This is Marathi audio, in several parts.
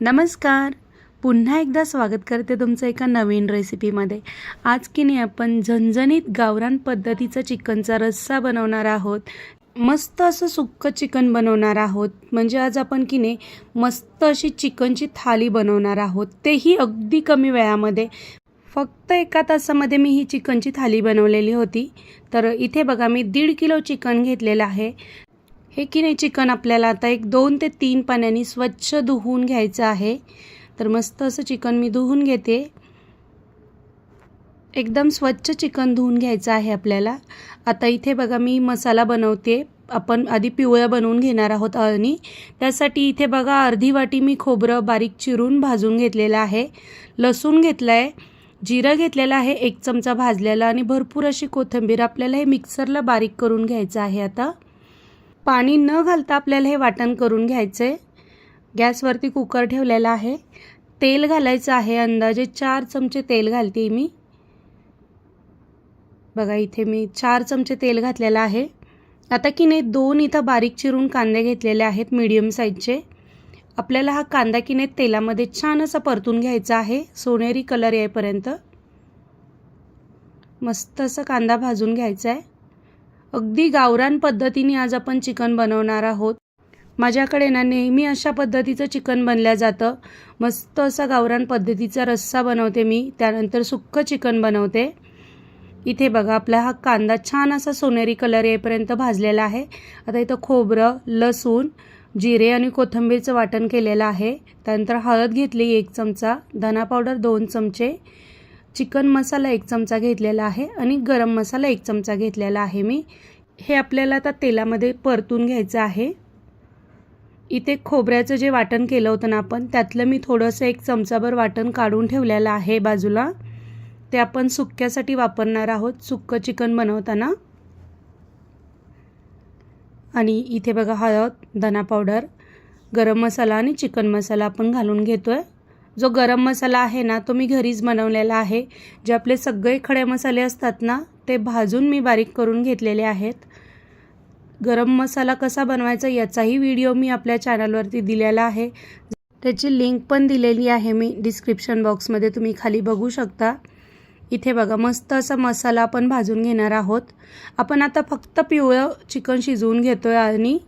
नमस्कार. पुन्हा एकदा स्वागत करते तुमचं एका नवीन रेसिपीमध्ये आज की नाही आपण झणझणीत गावरान पद्धतीचा चिकनचा रस्सा बनवणार आहोत. मस्त असं सुक्कं चिकन बनवणार आहोत. म्हणजे आज आपण की नाही मस्त अशी चिकनची थाली बनवणार आहोत. तेही अगदी कमी वेळामध्ये. फक्त एका तासामध्ये मी ही चिकनची थाली बनवलेली होती. तर इथे बघा मी दीड किलो चिकन घेतलेलं आहे. हे की नाही चिकन आपल्याला आता एक दोन ते तीन पाण्याने स्वच्छ धुवून घ्यायचं आहे. तर मस्त असं चिकन मी धुवून घेते. एकदम स्वच्छ चिकन धुवून घ्यायचं आहे आपल्याला. आता इथे बघा मी मसाला बनवते. आपण आधी पिवळ्या बनवून घेणार आहोत अळणी त्यासाठी इथे बघा अर्धी वाटी मी खोबरं बारीक चिरून भाजून घेतलेलं आहे. लसूण घेतलं आहे जिरं घेतलेलं आहे एक चमचा भाजलेला आणि भरपूर अशी कोथिंबीर आपल्याला हे मिक्सरला बारीक करून घ्यायचं आहे आता. पाणी न घालता आपल्याला हे वाटण करून घ्यायचं आहे गॅसवरती कुकर ठेवलेला आहे. तेल घालायचं आहे. अंदाजे चार चमचे तेल घालते मी. बघा इथे मी चार चमचे तेल घातलेलं आहे. आता की नाही दोन इथं बारीक चिरून कांदे घेतलेले आहेत मीडियम साईजचे आपल्याला हा कांदा की नाही तेलामध्ये छान असा परतून घ्यायचा आहे. सोनेरी कलर येईपर्यंत. मस्त असं कांदा भाजून घ्यायचा आहे अगदी गावरान पद्धतीने आज आपण चिकन बनवणार आहोत. माझ्याकडे ना नेहमी अशा पद्धतीचं चिकन बनलं जातं. मस्त असा गावरान पद्धतीचा रस्सा बनवते मी त्यानंतर सुक्कं चिकन बनवते. इथे बघा आपला हा कांदा छान असा सोनेरी कलर येईपर्यंत भाजलेला आहे. आता इथं खोबरं लसूण जिरे आणि कोथिंबीरचं वाटण केलेलं आहे. त्यानंतर हळद घेतली एक चमचा धना पावडर दोन चमचे चिकन मसाला एक चमचा घेतलेला आहे आणि गरम मसाला एक चमचा घेतलेला आहे मी. हे आपल्याला आता तेलामध्ये परतून घ्यायचं आहे. इथे खोबऱ्याचं जे वाटण केलं होतं ना आपण त्यातलं मी थोडंसं एक चमचाभर वाटण काढून ठेवलेलं आहे बाजूला. ते आपण सुक्क्यासाठी वापरणार आहोत सुक्कं चिकन बनवताना. आणि इथे बघा हळद धना पावडर गरम मसाला आणि चिकन मसाला आपण घालून घेतो आहे जो गरम मसाला आहे ना तो मी घरीच बनवलेला आहे. जे आपले सगळे खडे मसाले असतात ना ते भाजून मी बारीक करून घेतलेले आहेत. गरम मसाला कसा बनवायचा याचाही व्हिडिओ मी आपल्या चॅनलवरती दिलेला आहे. त्याची लिंक पण दिलेली आहे मी डिस्क्रिप्शन बॉक्समध्ये तुम्ही खाली बघू शकता. इथे बघा मस्त असा मसाला आपण भाजून घेणार आहोत. आपण आता फक्त पिवळं चिकन शिजवून घेतो आहे आणि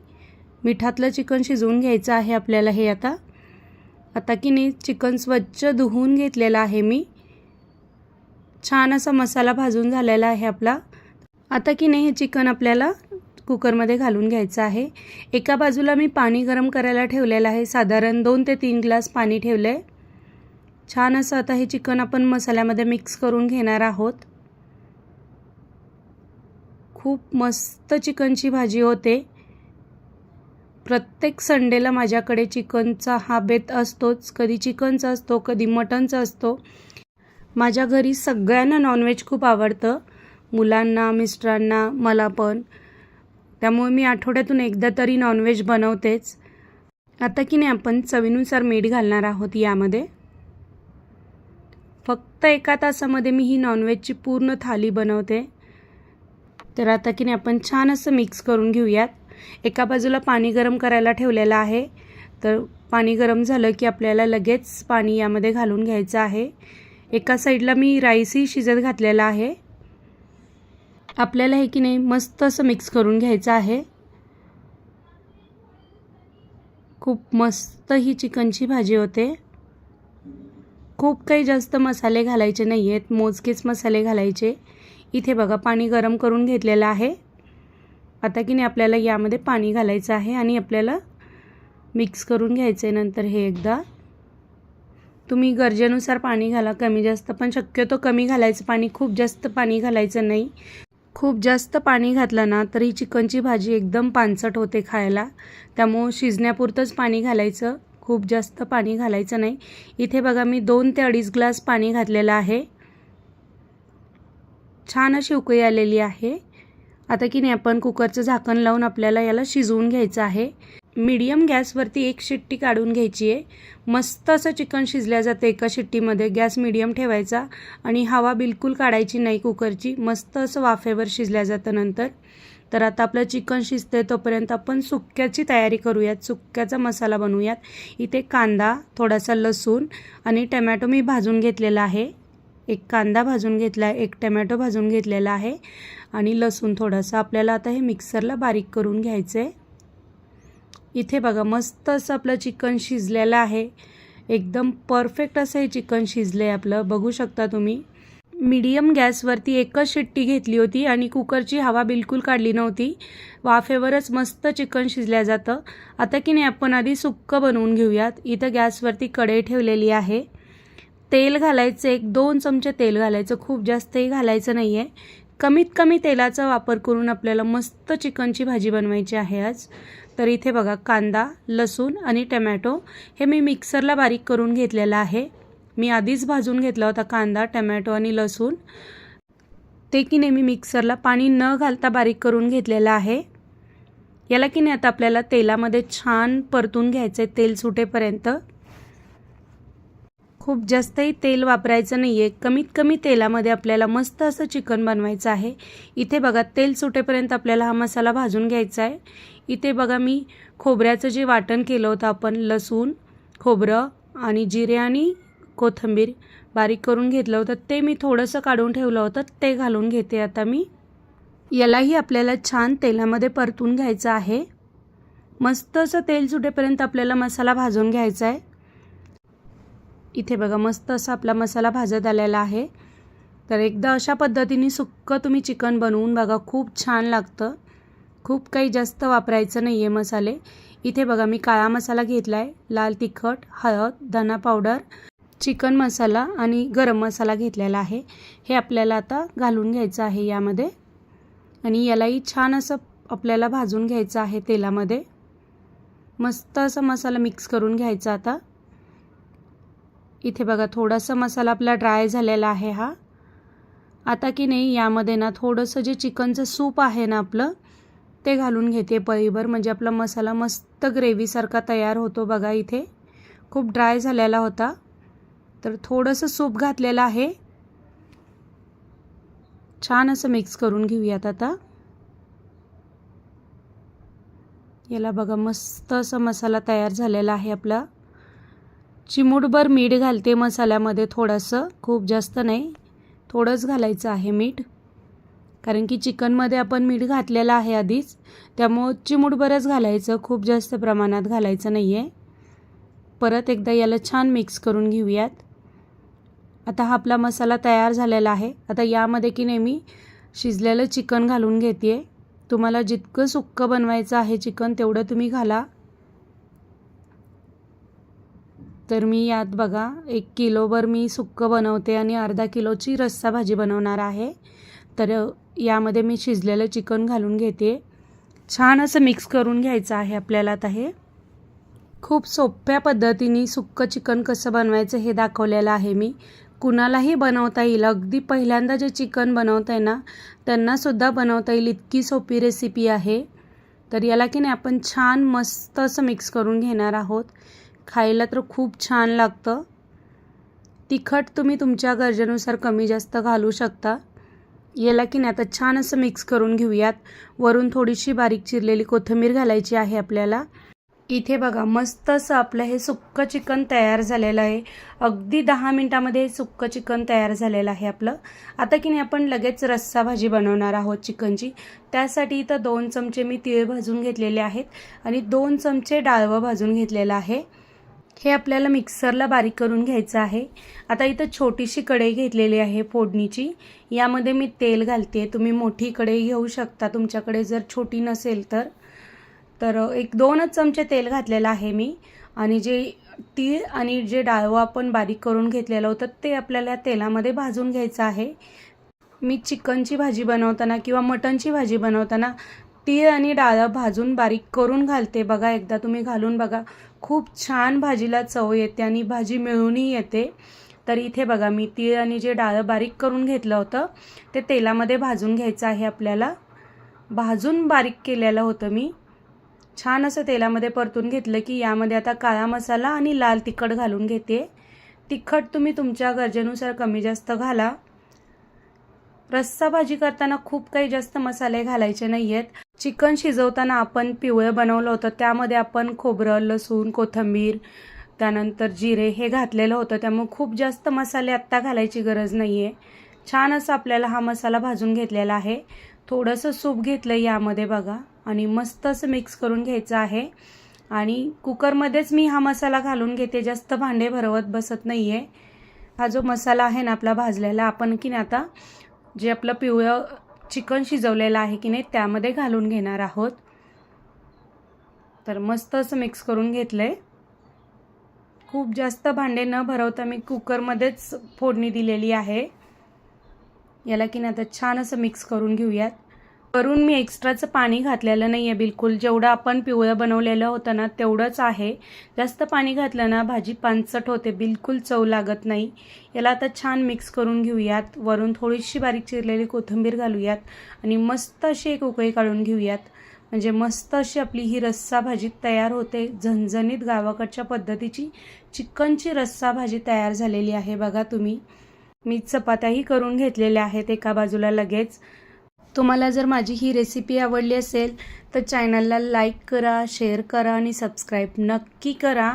मिठातलं चिकन शिजवून घ्यायचं आहे आपल्याला हे आता. आता की नाही चिकन स्वच्छ धुवून घेतलेलं आहे मी. छान असा मसाला भाजून झालेला आहे आपला. आता की नाही हे चिकन आपल्याला कुकरमध्ये घालून घ्यायचं आहे. एका बाजूला मी पाणी गरम करायला ठेवलेलं आहे. साधारण दोन ते तीन ग्लास पाणी ठेवलं आहे छान असं आता हे चिकन आपण मसाल्यामध्ये मिक्स करून घेणार आहोत. खूप मस्त चिकनची भाजी होते. प्रत्येक संडेला माझ्याकडे चिकनचा हा बेत असतोच. कधी चिकनचा असतो कधी मटनचा असतो. माझ्या घरी सगळ्यांना नॉनव्हेज खूप आवडतं. मुलांना मिस्टरांना मला पण. त्यामुळे मी आठवड्यातून एकदा तरी नॉनव्हेज बनवतेच. आता की नाही आपण चवीनुसार मीठ घालणार आहोत यामध्ये. फक्त एका तासामध्ये मी ही नॉनव्हेजची पूर्ण थाली बनवते. तर आता की नाही आपण छान असं मिक्स करून घेऊयात. एका बाजूला पाणी गरम करायला ठेवलेलं आहे. तर पाणी गरम झालं की आपल्याला लगेच पाणी यामध्ये घालून घ्यायचं आहे. एका साईडला मी राईसही शिजत घातलेला आहे. आपल्याला हे की नाही मस्त असं मिक्स करून घ्यायचं आहे. खूप मस्त ही चिकनची भाजी होते. खूप काही जास्त मसाले घालायचे नाही आहेत मोजकेच मसाले घालायचे. इथे बघा पाणी गरम करून घेतलेलं आहे. आता की नाही आपल्याला यामध्ये पाणी घालायचं आहे आणि आपल्याला मिक्स करून घ्यायचं आहे नंतर हे एकदा. तुम्ही गरजेनुसार पाणी घाला कमी जास्त पण शक्यतो कमी घालायचं पाणी खूप जास्त पाणी घालायचं नाही. खूप जास्त पाणी घातलं ना तरी चिकनची भाजी एकदम पानसट होते खायला. त्यामुळं शिजण्यापुरतंच पाणी घालायचं. खूप जास्त पाणी घालायचं नाही. इथे बघा मी दोन ते अडीच ग्लास पाणी घातलेलं आहे. छान अशी उकळी आलेली आहे. आता की नाही आपण कुकरचं झाकण लावून आपल्याला याला शिजवून घ्यायचं आहे. मीडियम गॅसवरती एक शिट्टी काढून घ्यायची आहे. मस्त असं चिकन शिजल्या जातं एका शिट्टीमध्ये. गॅस मीडियम ठेवायचा आणि हवा बिलकुल काढायची नाही कुकरची. मस्त असं वाफेवर शिजल्या जातं नंतर. तर आता आपलं चिकन शिजतंय तोपर्यंत आपण सुक्याची तयारी करूयात. सुक्याचा मसाला बनवूयात. इथे कांदा थोडासा लसूण आणि टमॅटो मी भाजून घेतलेला आहे. एक कांदा भाजून घेतला आहे एक टमॅटो भाजून घेतलेला आहे आणि लसूण थोडंसं आपल्याला आता हे मिक्सरला बारीक करून घ्यायचं आहे इथे बघा मस्त असं आपलं चिकन शिजलेलं आहे. एकदम परफेक्ट असं हे चिकन शिजलं आहे आपलं. बघू शकता तुम्ही. मीडियम गॅसवरती एकच शिट्टी घेतली होती आणि कुकरची हवा बिलकुल काढली नव्हती. वाफेवरच मस्त चिकन शिजल्या जातं. आता की नाही आपण आधी सुक्कं बनवून घेऊयात. इथं गॅसवरती कढई ठेवलेली आहे. तेल घालायचं एक दोन चमचे तेल घालायचं खूप जास्तही घालायचं नाही आहे कमीत कमी तेलाचा वापर करून आपल्याला मस्त चिकनची भाजी बनवायची आहे आज. तर इथे बघा कांदा लसूण आणि टमॅटो हे मी मिक्सरला बारीक करून घेतलेलं आहे. मी आधीच भाजून घेतला होता कांदा टमॅटो आणि लसूण. ते की नाही मी मिक्सरला पाणी न घालता बारीक करून घेतलेलं आहे. याला की नाही आता आपल्याला तेलामध्ये छान परतून घ्यायचं आहे तेल सुटेपर्यंत. खूप जास्तही तेल वापरायचं नाही आहे कमीत कमी तेलामध्ये आपल्याला मस्त असं चिकन बनवायचं आहे. इथे बघा तेल सुटेपर्यंत आपल्याला हा मसाला भाजून घ्यायचा आहे. इथे बघा मी खोबऱ्याचं जे वाटण केलं होतं आपण लसूण खोबरं आणि जिरे आणि कोथिंबीर बारीक करून घेतलं होतं. ते मी थोडंसं काढून ठेवलं होतं. ते घालून घेते आता मी. यालाही आपल्याला छान तेलामध्ये परतून घ्यायचं आहे. मस्त असं तेल सुटेपर्यंत आपल्याला मसाला भाजून घ्यायचा आहे. इथे बघा मस्त असा आपला मसाला भाजत आलेला आहे. तर एकदा अशा पद्धतीने सुक्कं तुम्ही चिकन बनवून बघा खूप छान लागतं. खूप काही जास्त वापरायचं नाही आहे मसाले. इथे बघा मी काळा मसाला घेतला आहे लाल तिखट हळद धना पावडर चिकन मसाला आणि गरम मसाला घेतलेला आहे. हे आपल्याला आता घालून घ्यायचं आहे यामध्ये. आणि यालाही छान असं आपल्याला भाजून घ्यायचं आहे तेलामध्ये. मस्त असा मसाला मिक्स करून घ्यायचा आता. इथे बघा थोडासा मसाला आपला ड्राय झालेला आहे हा. आता की नाही यामध्ये ना थोडंसं जे चिकनचं सूप आहे ना आपलं ते घालून घेते पळीभर. म्हणजे आपला मसाला मस्त ग्रेव्हीसारखा तयार होतो बघा इथे. खूप ड्राय झालेला होता. तर थोडंसं सूप घातलेलं आहे. छान असं मिक्स करून घेऊयात आता. याला बघा मस्त असा मसाला तयार झालेला आहे आपला. चिमूटभर मीठ घालते मसाल्यामध्ये थोडंसं. खूप जास्त नाही. थोडंच घालायचं आहे मीठ. कारण की चिकनमध्ये आपण मीठ घातलेलं आहे आधीच. त्यामुळं चिमूटभरच घालायचं. खूप जास्त प्रमाणात घालायचं नाही आहे परत एकदा याला छान मिक्स करून घेऊयात. आता हा आपला मसाला तयार झालेला आहे. आता यामध्ये की नेहमी शिजलेलं चिकन घालून घेते तुम्हाला जितकं सुक्कं बनवायचं आहे चिकन तेवढं तुम्ही घाला. तर मी यात बघा एक किलोभर मी सुक्कं बनवते आणि अर्धा किलोची रस्सा भाजी बनवणार आहे. तर यामध्ये मी शिजलेलं चिकन घालून घेते. छान असं मिक्स करून घ्यायचं आहे आपल्याला आता हे. खूप सोप्या पद्धतीने सुक्कं चिकन कसं बनवायचं हे दाखवलेलं आहे मी. कुणालाही बनवता येईल. अगदी पहिल्यांदा जे चिकन बनवत आहे ना त्यांनासुद्धा बनवता येईल इतकी सोपी रेसिपी आहे. तर याला की नाही आपण छान मस्त असं मिक्स करून घेणार आहोत. खायला तर खूप छान लागतं. तिखट तुम्ही तुमच्या गरजेनुसार कमी जास्त घालू शकता. याला की नाही आता छान असं मिक्स करून घेऊयात. वरून थोडीशी बारीक चिरलेली कोथिंबीर घालायची आहे आपल्याला. इथे बघा मस्त असं आपलं हे सुक्कं चिकन तयार झालेलं आहे. अगदी दहा मिनटामध्ये हे सुक्कं चिकन तयार झालेलं आहे आपलं. आता की नाही आपण लगेच रस्सा भाजी बनवणार आहोत चिकनची. त्यासाठी इथं दोन चमचे मी तीळ भाजून घेतलेले आहेत आणि दोन चमचे डाळवं भाजून घेतलेलं आहे. हे आपल्याला मिक्सरला बारीक करून घ्यायचं आहे. आता इथं छोटीशी कढई घेतलेली आहे फोडणीची. यामध्ये मी तेल घालते तुम्ही मोठी कढई घेऊ शकता. तुमच्याकडे जर छोटी नसेल तर. तर एक दोनच चमचे तेल घातलेलं आहे मी. आणि जे तीळ आणि जे डाळवं आपण बारीक करून घेतलेलं होतं ते आपल्याला तेलामध्ये भाजून घ्यायचं आहे. मी चिकनची भाजी बनवताना किंवा मटनची भाजी बनवताना तीळ आणि डाळं भाजून बारीक करून घालते. बघा एकदा तुम्ही घालून बघा. खूप छान भाजीला चव येते आणि भाजी मिळूनही येते. तर इथे बघा मी तीळ आणि जे डाळं बारीक करून घेतलं होतं ते तेलामध्ये भाजून घ्यायचं आहे आपल्याला. भाजून बारीक केलेलं होतं मी. छान असं तेलामध्ये परतून घेतलं की यामध्ये आता काळा मसाला आणि लाल तिखट घालून घेते. तिखट तुम्ही तुमच्या गरजेनुसार कमी जास्त घाला. रस्सा भाजी करताना खूप काही जास्त मसाले घालायचे नाही आहेत चिकन शिजवताना आपण पिवळं बनवलं होतं. त्यामध्ये आपण खोबरं लसूण कोथिंबीर त्यानंतर जिरे हे घातलेलं होतं. त्यामुळे खूप जास्त मसाले आत्ता घालायची गरज नाही आहे छान असं आपल्याला हा मसाला भाजून घेतलेला आहे. थोडंसं सूप घेतलं यामध्ये बघा. आणि मस्त असं मिक्स करून घ्यायचं आहे. आणि कुकरमध्येच मी हा मसाला घालून घेते. जास्त भांडे भरवत बसत नाही आहे हा जो मसाला आहे ना आपला भाजलेला आपण की नाही आता जे आपलं पिवळं चिकन शिजवलेलं आहे की नाही त्यामध्ये घालून घेणार आहोत. तर मस्त असं मिक्स करून घेतलं आहे खूप जास्त भांडे न भरवता मी कुकरमध्येच फोडणी दिलेली आहे. याला की नाही आता छान असं मिक्स करून घेऊयात. वरून मी एक्स्ट्राचं पाणी घातलेलं नाही आहे बिलकुल. जेवढं आपण पिवळं बनवलेलं होतं ना तेवढंच आहे. जास्त पाणी घातलं ना भाजी पानसट होते बिलकुल चव लागत नाही. याला आता छान मिक्स करून घेऊयात. वरून थोडीशी बारीक चिरलेली कोथिंबीर घालूयात आणि मस्त अशी एक उकळी काढून घेऊयात. म्हणजे मस्त अशी आपली ही रस्सा भाजी तयार होते. झणझणीत गावाकडच्या पद्धतीची चिकनची रस्सा भाजी तयार झालेली आहे बघा तुम्ही. मी चपात्याही करून घेतलेल्या आहेत एका बाजूला लगेच. तुम्हाला जर माझी ही रेसिपी आवडली असेल तर चॅनलला लाईक करा शेअर करा आणि सबस्क्राईब नक्की करा.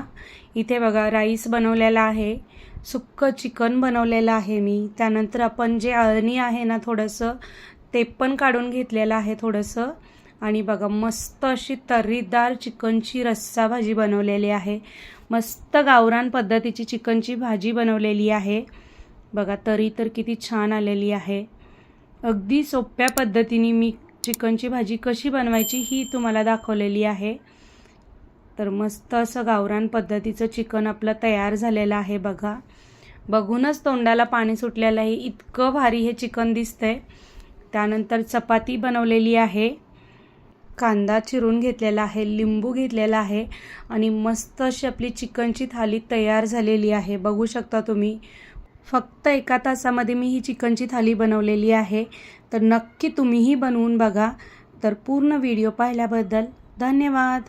इथे बघा राईस बनवलेला आहे. सुक्कं चिकन बनवलेलं आहे मी. त्यानंतर आपण जे अळणी आहे ना थोडंसं ते पण काढून घेतलेलं आहे थोडंसं. आणि बघा मस्त अशी तर्रीदार चिकनची रस्सा भाजी बनवलेली आहे. मस्त गावरान पद्धतीची चिकनची भाजी बनवलेली आहे. बघा तरी तर किती छान आलेली आहे. अगदी सोप्या पद्धतीने मी चिकनची भाजी कशी बनवायची ही तुम्हाला दाखवलेली आहे. तर मस्त असं गावरान पद्धतीचं चिकन आपलं तयार झालेलं आहे बघा. बघूनच तोंडाला पाणी सुटलेलं आहे इतकं भारी हे चिकन दिसतंय. त्यानंतर चपाती बनवलेली आहे. कांदा चिरून घेतलेला आहे लिंबू घेतलेला आहे आणि मस्त अशी आपली चिकनची थाली तयार झालेली आहे. बघू शकता तुम्ही. फक्त एका तासामध्ये मी ही चिकनची थाली बनवलेली आहे. तर नक्की तुम्हीही बनवून बघा. तर पूर्ण व्हिडिओ पाहिल्याबद्दल धन्यवाद.